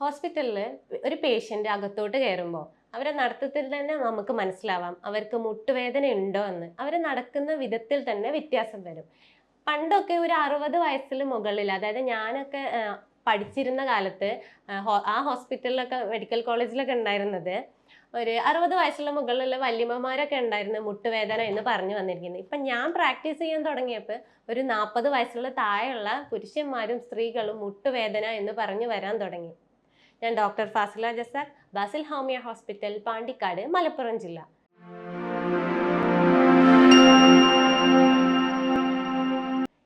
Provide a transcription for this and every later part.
ഹോസ്പിറ്റലിൽ ഒരു പേഷ്യന്റ് അകത്തോട്ട് കയറുമ്പോൾ അവരെ നടത്തത്തിൽ തന്നെ നമുക്ക് മനസ്സിലാവാം അവർക്ക് മുട്ടുവേദന ഉണ്ടോ എന്ന്. അവർ നടക്കുന്ന വിധത്തിൽ തന്നെ വ്യത്യാസം വരും. പണ്ടൊക്കെ ഒരു അറുപത് വയസ്സിൽ മുകളിൽ അതായത് ഞാനൊക്കെ പഠിച്ചിരുന്ന കാലത്ത് ആ ഹോസ്പിറ്റലിലൊക്കെ മെഡിക്കൽ കോളേജിലൊക്കെ ഉണ്ടായിരുന്നത് ഒരു അറുപത് വയസ്സുള്ള മുകളിലുള്ള വല്യമ്മമാരൊക്കെ ഉണ്ടായിരുന്നു മുട്ടുവേദന എന്ന് പറഞ്ഞു വന്നിരിക്കുന്നത്. ഇപ്പം ഞാൻ പ്രാക്ടീസ് ചെയ്യാൻ തുടങ്ങിയപ്പോൾ ഒരു നാൽപ്പത് വയസ്സുള്ള താഴെയുള്ള പുരുഷന്മാരും സ്ത്രീകളും മുട്ടുവേദന എന്ന് പറഞ്ഞു വരാൻ തുടങ്ങി. ഞാൻ ഡോക്ടർ ഫാസില ജസാഖ് ബാസിൽ ഹോമിയ ഹോസ്പിറ്റൽ പാണ്ടിക്കാട് മലപ്പുറം ജില്ല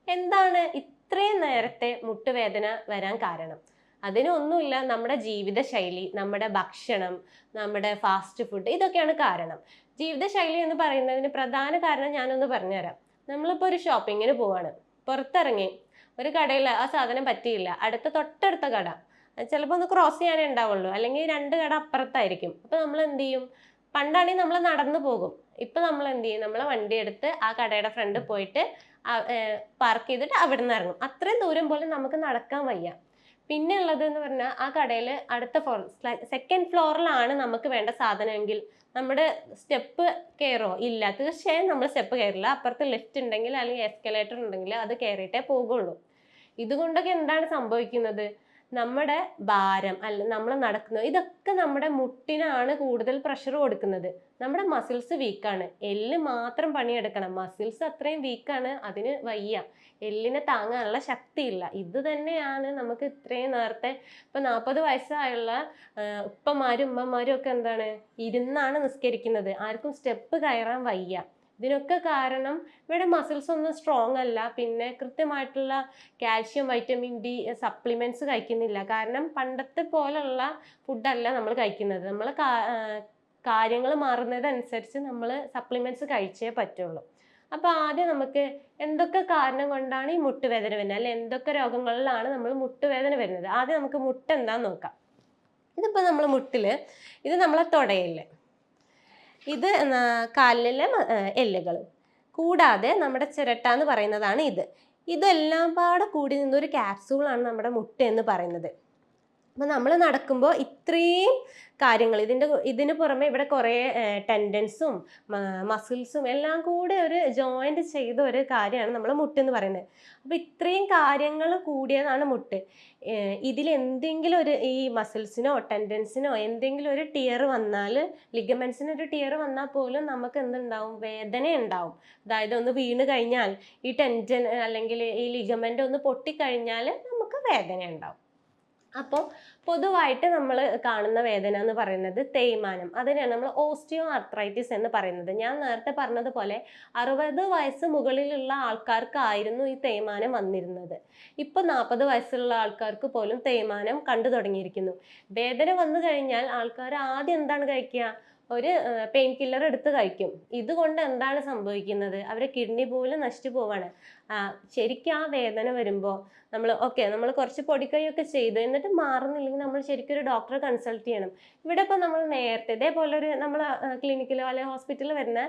എന്താണ് ഇത്രയും നേരത്തെ മുട്ടുവേദന വരാൻ കാരണം? അതിനൊന്നുമില്ല നമ്മുടെ ജീവിതശൈലി നമ്മുടെ ഭക്ഷണം നമ്മുടെ ഫാസ്റ്റ് ഫുഡ് ഇതൊക്കെയാണ് കാരണം. ജീവിതശൈലി എന്ന് പറയുന്നതിന് പ്രധാന കാരണം ഞാനൊന്ന് പറഞ്ഞുതരാം. നമ്മളിപ്പോൾ ഒരു ഷോപ്പിങ്ങിന് പോവാണ്. പുറത്തിറങ്ങി ഒരു കടയിൽ ആ സാധനം പറ്റിയില്ല. അടുത്ത തൊട്ടടുത്ത കട. ചിലപ്പോൾ ഒന്ന് ക്രോസ് ചെയ്യാനേ ഉണ്ടാവുള്ളൂ. അല്ലെങ്കിൽ രണ്ട് കട അപ്പുറത്തായിരിക്കും. അപ്പോൾ നമ്മൾ എന്ത് ചെയ്യും? പണ്ടാണെങ്കിൽ നമ്മൾ നടന്നു പോകും. ഇപ്പം നമ്മൾ എന്ത് ചെയ്യും? നമ്മൾ വണ്ടി എടുത്ത് ആ കടയുടെ ഫ്രണ്ട് പോയിട്ട് പാർക്ക് ചെയ്തിട്ട് അവിടെ നിന്ന് ഇറങ്ങും. അത്രയും ദൂരം പോലും നമുക്ക് നടക്കാൻ വയ്യ. പിന്നെ ഉള്ളത് എന്ന് പറഞ്ഞാൽ ആ കടയിൽ അടുത്ത ഫ്ലോർ സെക്കൻഡ് ഫ്ലോറിലാണ് നമുക്ക് വേണ്ട സാധനമെങ്കിൽ നമ്മുടെ സ്റ്റെപ്പ് കയറോ? ഇല്ല. തീർച്ചയായും നമ്മൾ സ്റ്റെപ്പ് കയറില്ല. അപ്പുറത്ത് ലിഫ്റ്റ് ഉണ്ടെങ്കിൽ അല്ലെങ്കിൽ എസ്കലേറ്റർ ഉണ്ടെങ്കിൽ അത് കയറിയിട്ടേ പോകുള്ളൂ. ഇതുകൊണ്ടൊക്കെ എന്താണ് സംഭവിക്കുന്നത്? നമ്മുടെ ഭാരം അല്ല നമ്മൾ നടക്കുന്നത് ഇതൊക്കെ നമ്മുടെ മുട്ടിനാണ് കൂടുതൽ പ്രഷർ കൊടുക്കുന്നത്. നമ്മുടെ മസിൽസ് വീക്കാണ് എല്ല് മാത്രം പണിയെടുക്കണം. മസിൽസ് അത്രയും വീക്കാണ് അതിന് വയ്യ. എല്ലിനെ താങ്ങാനുള്ള ശക്തിയില്ല. ഇത് തന്നെയാണ് നമുക്ക് ഇത്രയും നേരത്തെ ഇപ്പൊ നാൽപ്പത് വയസ്സായുള്ള ഉപ്പമാരും ഉമ്മമാരും ഒക്കെ എന്താണ് ഇരുന്നാണ് നിസ്കരിക്കുന്നത്. ആർക്കും സ്റ്റെപ്പ് കയറാൻ വയ്യ. ഇതിനൊക്കെ കാരണം ഇവിടെ മസിൽസ് ഒന്നും സ്ട്രോങ് അല്ല. പിന്നെ കൃത്യമായിട്ടുള്ള കാൽഷ്യം വൈറ്റമിൻ ഡി സപ്ലിമെന്റ്സ് കഴിക്കുന്നില്ല. കാരണം പണ്ടത്തെ പോലുള്ള ഫുഡല്ല നമ്മൾ കഴിക്കുന്നത്. നമ്മൾ കാര്യങ്ങൾ മാറുന്നതനുസരിച്ച് നമ്മൾ സപ്ലിമെന്റ്സ് കഴിച്ചേ പറ്റുള്ളൂ. അപ്പോൾ ആദ്യം നമുക്ക് എന്തൊക്കെ കാരണം കൊണ്ടാണ് ഈ മുട്ടുവേദന വരുന്നത്? അല്ലെ എന്തൊക്കെ രോഗങ്ങളിലാണ് നമ്മൾ മുട്ടുവേദന വരുന്നത്? ആദ്യം നമുക്ക് മുട്ട് എന്താന്ന് നോക്കാം. ഇതിപ്പോൾ നമ്മൾ മുട്ടിൽ ഇത് നമ്മളെ തുടയില്ലേ. ഇത് കാലിലെ എല്ലുകൾ കൂടാതെ നമ്മുടെ ചിരട്ട എന്ന് പറയുന്നതാണ് ഇത്. ഇതെല്ലാം പാടെ കൂടി നിന്നൊരു ക്യാപ്സൂളാണ് നമ്മുടെ മുട്ട എന്ന് പറയുന്നത്. അപ്പം നമ്മൾ നടക്കുമ്പോൾ ഇത്രയും കാര്യങ്ങൾ ഇതിന്റെ ഇതിന് പുറമെ ഇവിടെ കുറേ ടെൻഡൻസും മസിൽസും എല്ലാം കൂടെ ഒരു ജോയിന്റ് ചെയ്ത ഒരു കാര്യമാണ് നമ്മൾ മുട്ട് എന്ന് പറയുന്നത്. അപ്പോൾ ഇത്രയും കാര്യങ്ങൾ കൂടിയതാണ് മുട്ട്. ഇതിൽ എന്തെങ്കിലും ഒരു ഈ മസിൽസിനോ ടെൻഡൻസിനോ എന്തെങ്കിലും ഒരു ടിയർ വന്നാൽ ലിഗമെൻസിന് ഒരു ടിയർ വന്നാൽ പോലും നമുക്ക് എന്തുണ്ടാവും? വേദന ഉണ്ടാവും അതായത് ഒന്ന് വീണ് കഴിഞ്ഞാൽ ഈ ടെൻഷൻ അല്ലെങ്കിൽ ഈ ലിഗമെന്റ് ഒന്ന് പൊട്ടിക്കഴിഞ്ഞാൽ നമുക്ക് വേദന ഉണ്ടാവും അപ്പോൾ പൊതുവായിട്ട് നമ്മൾ കാണുന്ന വേദന എന്ന് പറയുന്നത് തേയ്മാനം. അതിനാണ് നമ്മൾ ഓസ്റ്റിയോ ആർത്രൈറ്റിസ് എന്ന് പറയുന്നത്. ഞാൻ നേരത്തെ പറഞ്ഞതുപോലെ അറുപത് വയസ്സ് മുകളിലുള്ള ആൾക്കാർക്കായിരുന്നു ഈ തേയ്മാനം വന്നിരുന്നത്. ഇപ്പോൾ നാൽപ്പത് വയസ്സുള്ള ആൾക്കാർക്ക് പോലും തേയ്മാനം കണ്ടു തുടങ്ങിയിരിക്കുന്നു. വേദന വന്നു കഴിഞ്ഞാൽ ആൾക്കാർ ആദ്യം എന്താണ് കഴിക്കുക? ഒരു പെയിൻ കില്ലർ എടുത്ത് കഴിക്കും. ഇതുകൊണ്ട് എന്താണ് സംഭവിക്കുന്നത്? അവരെ കിഡ്നി പോലും നശിച്ചു പോവാണ്. ശരിക്കും ആ വേദന വരുമ്പോൾ നമ്മൾ ഓക്കെ നമ്മൾ കുറച്ച് പൊടിക്കൈയൊക്കെ ചെയ്തു എന്നിട്ട് മാറുന്നില്ലെങ്കിൽ നമ്മൾ ശരിക്കും ഒരു ഡോക്ടറെ കൺസൾട്ട് ചെയ്യണം. ഇവിടെ ഇപ്പോൾ നമ്മൾ നേരത്തെ ഇതേപോലെ ഒരു നമ്മൾ ക്ലിനിക്കിലോ അല്ലെങ്കിൽ ഹോസ്പിറ്റലിൽ വരുന്ന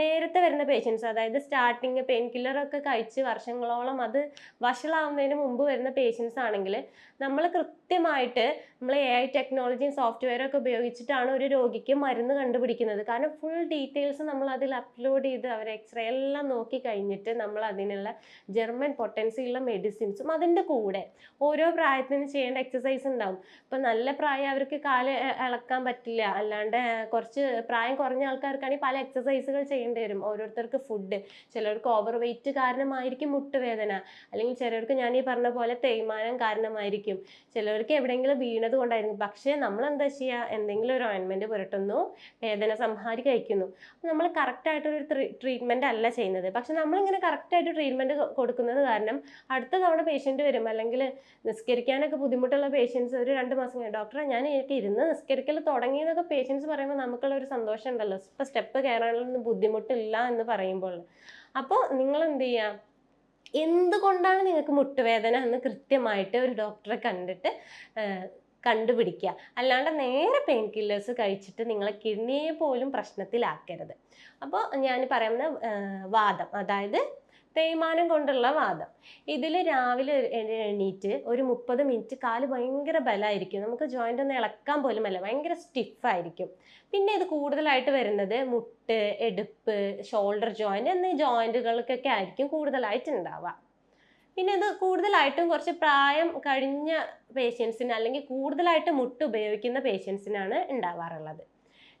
നേരത്തെ വരുന്ന പേഷ്യൻസ് അതായത് സ്റ്റാർട്ടിങ് പെയിൻ കില്ലറൊക്കെ കഴിച്ച് വർഷങ്ങളോളം അത് വഷളാവുന്നതിന് മുമ്പ് വരുന്ന പേഷ്യൻസ് ആണെങ്കിൽ നമ്മൾ കൃത്യമായിട്ട് നമ്മൾ എ ഐ ടെക്നോളജിയും സോഫ്റ്റ്വെയറും ഒക്കെ ഉപയോഗിച്ചിട്ടാണ് ഒരു രോഗിക്ക് മരുന്ന് കണ്ടുപിടിക്കുന്നത്. കാരണം ഫുൾ ഡീറ്റെയിൽസ് നമ്മൾ അതിൽ അപ്ലോഡ് ചെയ്ത് അവർ എക്സ്റേ എല്ലാം നോക്കി കഴിഞ്ഞിട്ട് നമ്മൾ അതിനുള്ള ജർമ്മൻ പൊട്ടൻസി ഉള്ള മെഡിസിൻസും അതിന്റെ കൂടെ. ഓരോ പ്രായത്തിന് ചെയ്യേണ്ട എക്സസൈസ് ഉണ്ടാവും. ഇപ്പം നല്ല പ്രായം അവർക്ക് കാൽ ഇളക്കാൻ പറ്റില്ല. അല്ലാണ്ട് കുറച്ച് പ്രായം കുറഞ്ഞ ആൾക്കാർക്കാണെങ്കിൽ പല എക്സസൈസുകൾ ചെയ്യേണ്ടി വരും. ഓരോരുത്തർക്ക് ഫുഡ് ചിലർക്ക് ഓവർ വെയിറ്റ് കാരണമായിരിക്കും മുട്ടുവേദന. അല്ലെങ്കിൽ ചിലർക്ക് ഞാൻ ഈ പറഞ്ഞ പോലെ തേയ്മാനം കാരണമായിരിക്കും. ചിലർക്ക് എവിടെയെങ്കിലും വീണത് കൊണ്ടായിരിക്കും. പക്ഷേ നമ്മൾ എന്താ ചെയ്യുക എന്തെങ്കിലും ഒരു ഓയിൻമെന്റ് പുരട്ടുന്നു വേദന സംഹാരി കഴിക്കുന്നു. നമ്മൾ കറക്റ്റായിട്ടൊരു ട്രീറ്റ്മെന്റ് അല്ല ചെയ്യുന്നത്. പക്ഷെ നമ്മളിങ്ങനെ കറക്റ്റായിട്ട് ട്രീറ്റ്മെന്റ് കൊടുക്കുന്നത് കാരണം അടുത്ത തവണ പേഷ്യന്റ് വരും. അല്ലെങ്കിൽ നിസ്കരിക്കാനൊക്കെ ബുദ്ധിമുട്ടുള്ള പേഷ്യൻസ് ഒരു രണ്ട് മാസം കഴിഞ്ഞ് ഡോക്ടറെ ഞാൻ എനിക്ക് ഇരുന്ന് നിസ്കരിക്കൽ തുടങ്ങിയെന്നൊക്കെ പേഷ്യൻസ് പറയുമ്പോൾ നമുക്കുള്ള ഒരു സന്തോഷം ഉണ്ടല്ലോ. ഇപ്പം സ്റ്റെപ്പ് കയറാനൊന്നും ബുദ്ധിമുട്ടില്ല എന്ന് പറയുമ്പോൾ. അപ്പോൾ നിങ്ങൾ എന്ത് ചെയ്യുക എന്തുകൊണ്ടാണ് നിങ്ങൾക്ക് മുട്ടുവേദന എന്ന് കൃത്യമായിട്ട് ഒരു ഡോക്ടറെ കണ്ടിട്ട് കണ്ടുപിടിക്കുക. അല്ലാണ്ട് നേരെ പെയിൻ കില്ലേഴ്സ് കഴിച്ചിട്ട് നിങ്ങളെ കിഡ്നിയെ പോലും പ്രശ്നത്തിലാക്കരുത്. അപ്പോൾ ഞാൻ പറയുന്ന വാദം. അതായത് തേയ്മാനം കൊണ്ടുള്ള വാദം. ഇതിൽ രാവിലെ എണീറ്റ് ഒരു മുപ്പത് മിനിറ്റ് കാൽ ഭയങ്കര ബലമായിരിക്കും. നമുക്ക് ജോയിന്റ് ഒന്ന് ഇളക്കാൻ പോലും അല്ല ഭയങ്കര സ്റ്റിഫായിരിക്കും പിന്നെ ഇത് കൂടുതലായിട്ട് വരുന്നത് മുട്ട് എടുപ്പ് ഷോൾഡർ ജോയിന്റ് എന്നീ ജോയിന്റുകൾക്കൊക്കെ ആയിരിക്കും കൂടുതലായിട്ട് ഉണ്ടാവുക പിന്നെ ഇത് കൂടുതലായിട്ടും കുറച്ച് പ്രായം കഴിഞ്ഞ പേഷ്യൻസിന് അല്ലെങ്കിൽ കൂടുതലായിട്ട് മുട്ട് ഉപയോഗിക്കുന്ന പേഷ്യൻസിനാണ് ഉണ്ടാവാറുള്ളത്.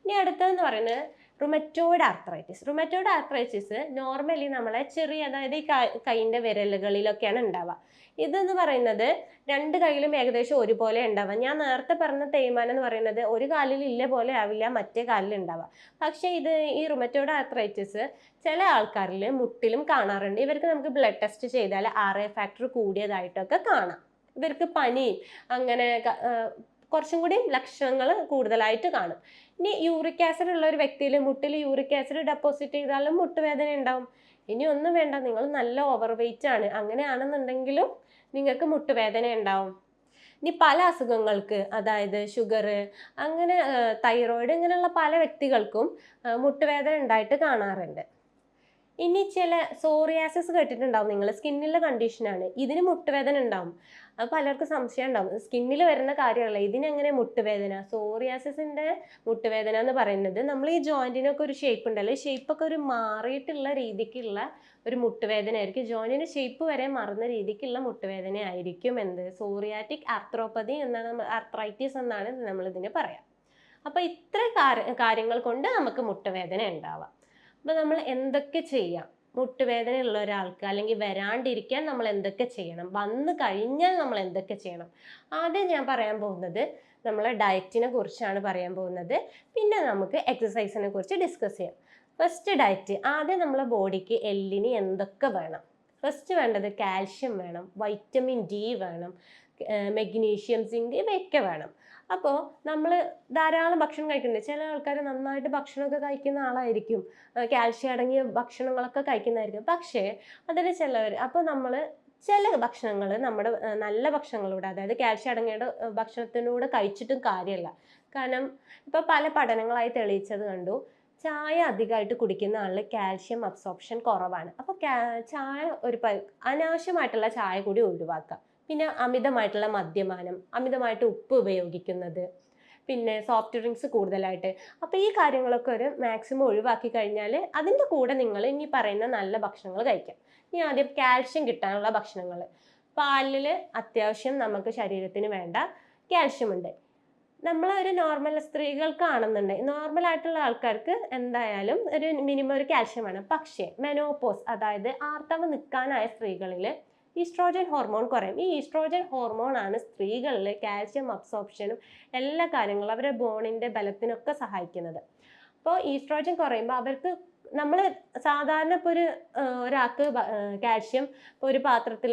ഇനി അടുത്തതെന്ന് പറയുന്നത് rheumatoid arthritis rheumatoid arthritis normally നമ്മളെ ചെറിയ അതായത് ഈ കൈയിന്റെ വിരലുകളിലൊക്കെയാണ് ഉണ്ടാവുക. ഇതെന്ന് പറയുന്നത് രണ്ട് കൈയിലും ഏകദേശം ഒരുപോലെ ഉണ്ടാവുക. ഞാൻ നേരത്തെ പറഞ്ഞ തേയ്മാനം എന്ന് പറയുന്നത് ഒരു കാലിൽ ഇല്ല പോലെ ആവില്ല മറ്റേ കാലിൽ ഉണ്ടാവുക. പക്ഷേ ഇത് ഈ റുമറ്റോയിഡ് ആർത്രൈറ്റിസ് ചില ആൾക്കാരിൽ മുട്ടിലും കാണാറുണ്ട്. ഇവർക്ക് നമുക്ക് ബ്ലഡ് ടെസ്റ്റ് ചെയ്താൽ ആർ എ ഫാക്ടർ കൂടിയതായിട്ടൊക്കെ കാണാം. ഇവർക്ക് പനി അങ്ങനെ കുറച്ചും കൂടി ലക്ഷണങ്ങൾ കൂടുതലായിട്ട് കാണും. ഇനി യൂറിക് ആസിഡ് ഉള്ള ഒരു വ്യക്തിയിൽ മുട്ടിൽ യൂറിക് ആസിഡ് ഡെപ്പോസിറ്റ് ചെയ്താലും മുട്ടുവേദന ഉണ്ടാവും. ഇനി ഒന്നും വേണ്ട നിങ്ങൾ നല്ല ഓവർ വെയിറ്റ് ആണ്. അങ്ങനെയാണെന്നുണ്ടെങ്കിലും നിങ്ങൾക്ക് മുട്ടുവേദന ഉണ്ടാവും. ഇനി പല അസുഖങ്ങൾക്ക് അതായത് ഷുഗർ അങ്ങനെ തൈറോയിഡ് ഇങ്ങനെയുള്ള പല വ്യക്തികൾക്കും മുട്ടുവേദന ഉണ്ടായിട്ട് കാണാറുണ്ട്. ഇനി ചില സോറിയാസിസ് കേട്ടിട്ടുണ്ടാവും. നിങ്ങൾ സ്കിന്നിലെ കണ്ടീഷനാണ് ഇതിന് മുട്ടുവേദന ഉണ്ടാവും. അത് പലർക്കും സംശയം ഉണ്ടാവും. സ്കിന്നിൽ വരുന്ന കാര്യമല്ല. ഇതിനെങ്ങനെ മുട്ടുവേദന? സോറിയാസിന്റെ മുട്ടുവേദന എന്ന് പറയുന്നത് നമ്മൾ ഈ ജോയിന്റിനൊക്കെ ഒരു ഷേപ്പ് ഉണ്ടല്ലോ. ഷേപ്പൊക്കെ ഒരു മാറിയിട്ടുള്ള രീതിക്കുള്ള ഒരു മുട്ടുവേദന ആയിരിക്കും ജോയിന്റിന് ഷേപ്പ് വരെ മറന്ന രീതിക്കുള്ള മുട്ടുവേദന ആയിരിക്കും എന്ത്? സോറിയാറ്റിക് ആർത്രോപ്പതി എന്നാണ് ആർത്രൈറ്റിസ് എന്നാണ് നമ്മൾ ഇതിന് പറയാം. അപ്പൊ ഇത്ര കാര്യങ്ങൾ കൊണ്ട് നമുക്ക് മുട്ടുവേദന ഉണ്ടാവാം. അപ്പൊ നമ്മൾ എന്തൊക്കെ ചെയ്യാം? മുട്ടുവേദന ഉള്ള ഒരാൾക്ക് അല്ലെങ്കിൽ വരാണ്ടിരിക്കാൻ നമ്മൾ എന്തൊക്കെ ചെയ്യണം? വന്നു കഴിഞ്ഞാൽ നമ്മൾ എന്തൊക്കെ ചെയ്യണം? ആദ്യം ഞാൻ പറയാൻ പോകുന്നത് നമ്മളെ ഡയറ്റിനെ കുറിച്ചാണ് പറയാൻ പോകുന്നത്. പിന്നെ നമുക്ക് എക്സസൈസിനെ കുറിച്ച് ഡിസ്കസ് ചെയ്യാം. ഫസ്റ്റ് ഡയറ്റ് ആദ്യം നമ്മളെ ബോഡിക്ക് എല്ലിന് എന്തൊക്കെ വേണം? ഫസ്റ്റ് വേണ്ടത് കാൽഷ്യം വേണം വൈറ്റമിൻ ഡി വേണം മെഗ്നീഷ്യം സിങ്ക് ഇവയൊക്കെ വേണം. അപ്പോൾ നമ്മൾ ധാരാളം ഭക്ഷണം കഴിക്കുന്നുണ്ട്. ചില ആൾക്കാർ നന്നായിട്ട് ഭക്ഷണമൊക്കെ കഴിക്കുന്ന ആളായിരിക്കും. കാൽഷ്യം അടങ്ങിയ ഭക്ഷണങ്ങളൊക്കെ കഴിക്കുന്നതായിരിക്കും. പക്ഷേ അതിൽ ചിലവർ അപ്പോൾ നമ്മൾ ചില ഭക്ഷണങ്ങൾ നമ്മുടെ നല്ല ഭക്ഷണങ്ങളിലൂടെ അതായത് കാൽഷ്യം അടങ്ങിയ ഭക്ഷണത്തിനൂടെ കഴിച്ചിട്ടും കാര്യമല്ല കാരണം ഇപ്പോൾ പല പഠനങ്ങളായി തെളിയിച്ചത് കണ്ടു ചായ അധികമായിട്ട് കുടിക്കുന്ന ആളിൽ കാൽഷ്യം അബ്സോർപ്ഷൻ കുറവാണ്. അപ്പോൾ ചായ ഒരു അനാവശ്യമായിട്ടുള്ള ചായ കൂടി ഒഴിവാക്കുക പിന്നെ അമിതമായിട്ടുള്ള മദ്യപാനം അമിതമായിട്ട് ഉപ്പ് ഉപയോഗിക്കുന്നത് പിന്നെ സോഫ്റ്റ് ഡ്രിങ്ക്സ് കൂടുതലായിട്ട്. അപ്പോൾ ഈ കാര്യങ്ങളൊക്കെ ഒരു മാക്സിമം ഒഴിവാക്കി കഴിഞ്ഞാൽ അതിന്റെ കൂടെ നിങ്ങൾ ഇനി പറയുന്ന നല്ല ഭക്ഷണങ്ങൾ കഴിക്കാം. ഇനി ആദ്യം കാൽഷ്യം കിട്ടാനുള്ള ഭക്ഷണങ്ങൾ. പാലിൽ അത്യാവശ്യം നമുക്ക് ശരീരത്തിന് വേണ്ട കാൽഷ്യം ഉണ്ട്. നമ്മൾ ഒരു നോർമൽ സ്ത്രീകൾക്കാണെന്നുണ്ടെങ്കിൽ നോർമൽ ആയിട്ടുള്ള ആൾക്കാർക്ക് എന്തായാലും ഒരു മിനിമം ഒരു കാൽഷ്യം വേണം. പക്ഷേ മെനോപോസ് അതായത് ആർത്തവം നിൽക്കാനായ സ്ത്രീകളിൽ ഈസ്ട്രോജൻ ഹോർമോൺ കുറയും. ഈ ഈസ്ട്രോജൻ ഹോർമോൺ ആണ് സ്ത്രീകളിൽ കാൽഷ്യം അബ്സോർപ്ഷനും എല്ലാ കാര്യങ്ങളും അവരുടെ ബോണിന്റെ ബലത്തിനൊക്കെ സഹായിക്കുന്നത്. അപ്പോൾ ഈസ്ട്രോജൻ കുറയുമ്പോൾ അവർക്ക് നമ്മൾ സാധാരണ ഇപ്പോൾ ഒരു ഒരാൾക്ക് കാൽഷ്യം ഇപ്പോൾ ഒരു പാത്രത്തിൽ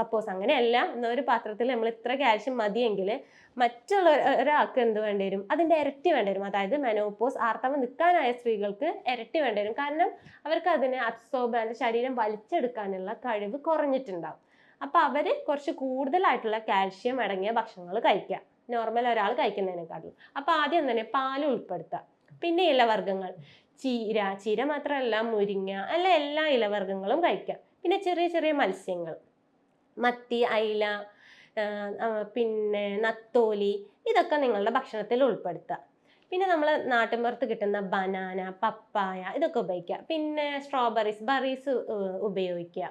സപ്പോസ് അങ്ങനെയല്ല എന്നാൽ ഒരു പാത്രത്തിൽ നമ്മൾ ഇത്ര കാൽഷ്യം മതിയെങ്കിൽ മറ്റുള്ള ഒരാൾക്ക് എന്ത് വേണ്ടി വരും? അതിന്റെ ഇരട്ടി വേണ്ടി വരും. അതായത് മെനോപ്പോസ് ആർത്തവം നിൽക്കാനായ സ്ത്രീകൾക്ക് ഇരട്ടി വേണ്ടി വരും. കാരണം അവർക്ക് അതിനെ അബ്സോർബ് അതിന്റെ ശരീരം വലിച്ചെടുക്കാനുള്ള കഴിവ് കുറഞ്ഞിട്ടുണ്ടാവും. അപ്പോൾ അവർ കുറച്ച് കൂടുതലായിട്ടുള്ള കാൽഷ്യം അടങ്ങിയ ഭക്ഷണങ്ങൾ കഴിക്കുക. നോർമൽ ഒരാൾ കഴിക്കുന്നതിനെക്കാട്ടിലും. അപ്പോൾ ആദ്യം തന്നെ പാൽ ഉൾപ്പെടുത്തുക. പിന്നെ ഇലവർഗങ്ങൾ ചീര ചീര മാത്രമല്ല മുരിങ്ങ അല്ല എല്ലാ ഇലവർഗങ്ങളും കഴിക്കാം. പിന്നെ ചെറിയ ചെറിയ മത്സ്യങ്ങൾ. മത്തി അയില പിന്നെ നത്തോലി ഇതൊക്കെ നിങ്ങളുടെ ഭക്ഷണത്തിൽ ഉൾപ്പെടുത്തുക പിന്നെ നമ്മൾ നാട്ടിൻപുറത്ത് കിട്ടുന്ന ബനാന പപ്പായ ഇതൊക്കെ ഉപയോഗിക്കുക പിന്നെ സ്ട്രോബെറീസ് ബറീസ് ഉപയോഗിക്കുക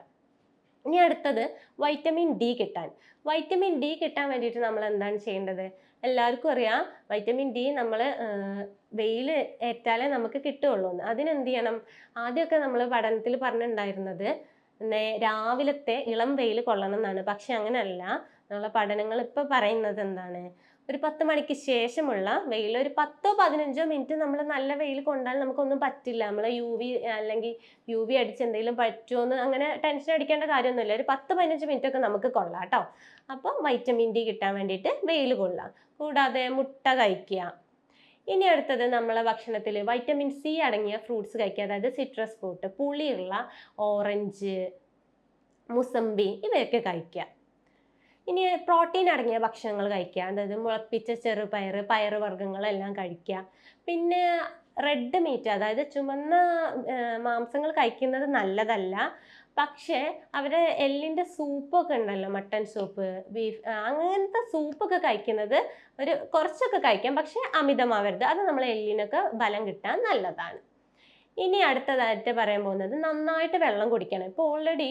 ഇനി അടുത്തത് വൈറ്റമിൻ ഡി കിട്ടാൻ. വൈറ്റമിൻ ഡി കിട്ടാൻ വേണ്ടിയിട്ട് നമ്മൾ എന്താണ് ചെയ്യേണ്ടത്? എല്ലാവർക്കും അറിയാം. വൈറ്റമിൻ ഡി നമ്മൾ വെയിൽ ഏറ്റാലേ നമുക്ക് കിട്ടുകയുള്ളൂ. എന്ന് അതിനെന്ത് ചെയ്യണം? ആദ്യമൊക്കെ നമ്മൾ പഠനത്തിൽ പറഞ്ഞിട്ടുണ്ടായിരുന്നത് രാവിലത്തെ ഇളം വെയിൽ കൊള്ളണം എന്നാണ്. പക്ഷെ അങ്ങനെയല്ല. നമ്മളെ പഠനങ്ങൾ ഇപ്പോൾ പറയുന്നത് എന്താണ്? ഒരു പത്ത് മണിക്ക് ശേഷമുള്ള വെയിൽ ഒരു പത്തോ പതിനഞ്ചോ മിനിറ്റ് നമ്മൾ നല്ല വെയിൽ കൊണ്ടാൽ നമുക്കൊന്നും പറ്റില്ല. നമ്മൾ യു വി അല്ലെങ്കിൽ യു വി അടിച്ച് എന്തെങ്കിലും പറ്റുമോ എന്ന് അങ്ങനെ ടെൻഷൻ അടിക്കേണ്ട കാര്യമൊന്നുമില്ല. ഒരു പത്ത് പതിനഞ്ച് മിനിറ്റ് ഒക്കെ നമുക്ക് കൊള്ളാം കേട്ടോ. അപ്പോൾ വൈറ്റമിൻ ഡി കിട്ടാൻ വേണ്ടിയിട്ട് വെയിൽ കൊള്ളാം കൂടാതെ മുട്ട കഴിക്കുക. ഇനി അടുത്തത് നമ്മളെ ഭക്ഷണത്തിൽ വൈറ്റമിൻ സി അടങ്ങിയ ഫ്രൂട്ട്സ് കഴിക്കുക. അതായത് സിട്രസ് ഫ്രൂട്ട് പുളിയുള്ള ഓറഞ്ച് മുസമ്പി ഇവയൊക്കെ കഴിക്കുക. ഇനി പ്രോട്ടീൻ അടങ്ങിയ ഭക്ഷണങ്ങൾ കഴിക്കുക. അതായത് മുളപ്പിച്ച ചെറുപയർ പയർ വർഗങ്ങളെല്ലാം കഴിക്കുക. പിന്നെ റെഡ് മീറ്റ് അതായത് ചുമന്ന മാംസങ്ങൾ കഴിക്കുന്നത് നല്ലതല്ല. പക്ഷേ അവരെ എല്ലിന്റെ സൂപ്പൊക്കെ ഉണ്ടല്ലോ മട്ടൺ സൂപ്പ് ബീഫ് അങ്ങനത്തെ സൂപ്പൊക്കെ കഴിക്കുന്നത് ഒരു കുറച്ചൊക്കെ കഴിക്കാം. പക്ഷേ അമിതമാവരുത്. അത് നമ്മളെ എല്ലിനൊക്കെ ബലം കിട്ടാൻ നല്ലതാണ്. ഇനി അടുത്തതായിട്ട് പറയാൻ പോകുന്നത് നന്നായിട്ട് വെള്ളം കുടിക്കണം. ഇപ്പോൾ ഓൾറെഡി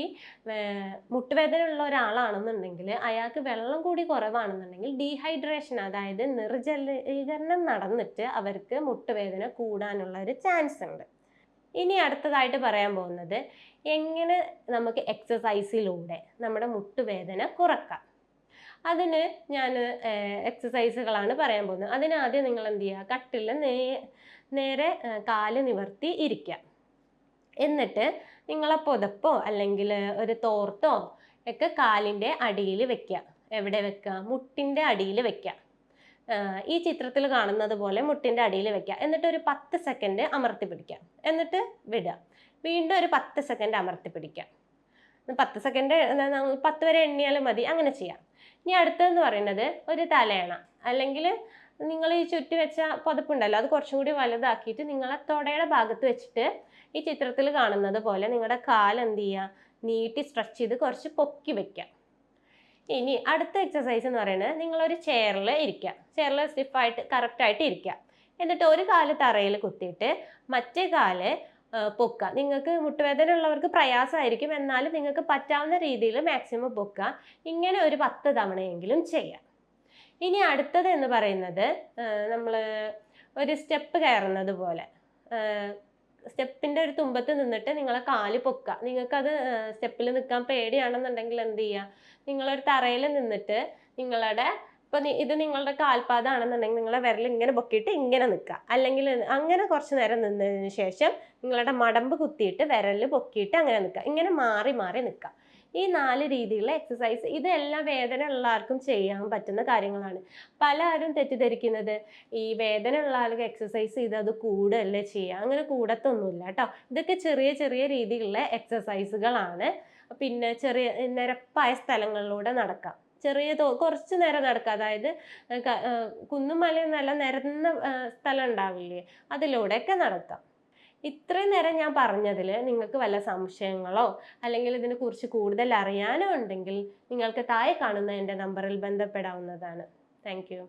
മുട്ടുവേദന ഉള്ള ഒരാളാണെന്നുണ്ടെങ്കിൽ അയാൾക്ക് വെള്ളം കൂടി കുറവാണെന്നുണ്ടെങ്കിൽ ഡീഹൈഡ്രേഷൻ അതായത് നിർജലീകരണം നടന്നിട്ട് അവർക്ക് മുട്ടുവേദന കൂടാനുള്ള ഒരു ചാൻസ് ഉണ്ട്. ഇനി അടുത്തതായിട്ട് പറയാൻ പോകുന്നത് എങ്ങനെ നമുക്ക് എക്സസൈസിലൂടെ നമ്മുടെ മുട്ടുവേദന കുറക്കാം. അതിന് ഞാൻ എക്സസൈസുകളാണ് പറയാൻ പോകുന്നത്. അതിനാദ്യം നിങ്ങൾ എന്ത് ചെയ്യുക? കട്ടിൽ നേ നേരെ കാൽ നിവർത്തി ഇരിക്കുക എന്നിട്ട് നിങ്ങളെ പുതപ്പോ അല്ലെങ്കിൽ ഒരു തോർത്തോ ഒക്കെ കാലിന്റെ അടിയിൽ വെക്കുക എവിടെ വെക്കുക മുട്ടിന്റെ അടിയിൽ വെക്കുക ഈ ചിത്രത്തിൽ കാണുന്നത് പോലെ മുട്ടിന്റെ അടിയിൽ വെക്കുക എന്നിട്ട് ഒരു പത്ത് സെക്കൻഡ് അമർത്തി പിടിക്കുക എന്നിട്ട് വിടുക. വീണ്ടും ഒരു പത്ത് സെക്കൻഡ് അമർത്തി പിടിക്കുക പത്ത് സെക്കൻഡ് പത്ത് വരെ എണ്ണിയാലും മതി. അങ്ങനെ ചെയ്യാം. ഇനി അടുത്തതെന്ന് പറയുന്നത് ഒരു തലയണ. അല്ലെങ്കിൽ നിങ്ങൾ ഈ ചുറ്റി വെച്ച പതിപ്പുണ്ടല്ലോ അത് കുറച്ചും കൂടി വലുതാക്കിയിട്ട് നിങ്ങളെ തൊടയുടെ ഭാഗത്ത് വെച്ചിട്ട് ഈ ചിത്രത്തിൽ കാണുന്നത് പോലെ നിങ്ങളുടെ കാൽ എന്ത് ചെയ്യുക നീട്ടി സ്ട്രെച്ച് ചെയ്ത് കുറച്ച് പൊക്കി വെക്കാം. ഇനി അടുത്ത എക്സസൈസ് എന്ന് പറയുന്നത് നിങ്ങളൊരു ചെയറിൽ ഇരിക്കുക ചെയറിൽ സ്റ്റിഫായിട്ട് കറക്റ്റായിട്ട് ഇരിക്കുക എന്നിട്ട് ഒരു കാൽ തറയിൽ കുത്തിയിട്ട് മറ്റേ കാൽ പൊക്കുക നിങ്ങൾക്ക് മുട്ടുവേദന ഉള്ളവർക്ക് പ്രയാസമായിരിക്കും എന്നാലും നിങ്ങൾക്ക് പറ്റാവുന്ന രീതിയിൽ മാക്സിമം പൊക്കുക ഇങ്ങനെ ഒരു പത്ത് തവണയെങ്കിലും ചെയ്യാം. ഇനി അടുത്തത് എന്ന് പറയുന്നത് നമ്മൾ ഒരു സ്റ്റെപ്പ് കയറുന്നത് പോലെ. സ്റ്റെപ്പിന്റെ ഒരു തുമ്പത്ത് നിന്നിട്ട് നിങ്ങളെ കാൽ പൊക്കുക നിങ്ങൾക്കത് സ്റ്റെപ്പിൽ നിൽക്കാൻ പേടിയാണെന്നുണ്ടെങ്കിൽ എന്ത് ചെയ്യുക നിങ്ങളൊരു തറയിൽ നിന്നിട്ട് നിങ്ങളുടെ ഇപ്പൊ ഇത് നിങ്ങളുടെ കാൽപാദമാണെന്നുണ്ടെങ്കിൽ നിങ്ങളെ വിരൽ ഇങ്ങനെ പൊക്കിയിട്ട് ഇങ്ങനെ നിൽക്കുക അല്ലെങ്കിൽ അങ്ങനെ കുറച്ച് നേരം നിന്നതിന് ശേഷം നിങ്ങളുടെ മടമ്പ് കുത്തിയിട്ട് വിരൽ പൊക്കിയിട്ട് അങ്ങനെ നിൽക്കുക ഇങ്ങനെ മാറി മാറി നിൽക്കുക ഈ നാല് രീതിയിലുള്ള എക്സസൈസ് ഇതെല്ലാം വേദന ഉള്ളവർക്കും ചെയ്യാൻ പറ്റുന്ന കാര്യങ്ങളാണ്. പലരും തെറ്റിദ്ധരിക്കുന്നത് ഈ വേദന ഉള്ള ആൾക്ക് എക്സസൈസ് ചെയ്ത് അത് കൂടല്ലേ ചെയ്യുക അങ്ങനെ കൂടത്തൊന്നുമില്ല കേട്ടോ. ഇതൊക്കെ ചെറിയ ചെറിയ രീതിയിലുള്ള എക്സസൈസുകളാണ് പിന്നെ ചെറിയ നിരപ്പായ സ്ഥലങ്ങളിലൂടെ നടക്കാം. ചെറിയ തോ കുറച്ച് നേരം നടക്കുക. അതായത് കുന്നും മലയും നല്ല നിരന്ന സ്ഥലം ഉണ്ടാവില്ലേ? അതിലൂടെയൊക്കെ നടക്കാം. ഇത്രയും നേരം ഞാൻ പറഞ്ഞതിൽ നിങ്ങൾക്ക് വല്ല സംശയങ്ങളോ അല്ലെങ്കിൽ ഇതിനെക്കുറിച്ച് കൂടുതൽ അറിയാനോ ഉണ്ടെങ്കിൽ നിങ്ങൾക്ക് താഴെ കാണുന്ന എന്റെ നമ്പറിൽ ബന്ധപ്പെടാവുന്നതാണ്. Thank you.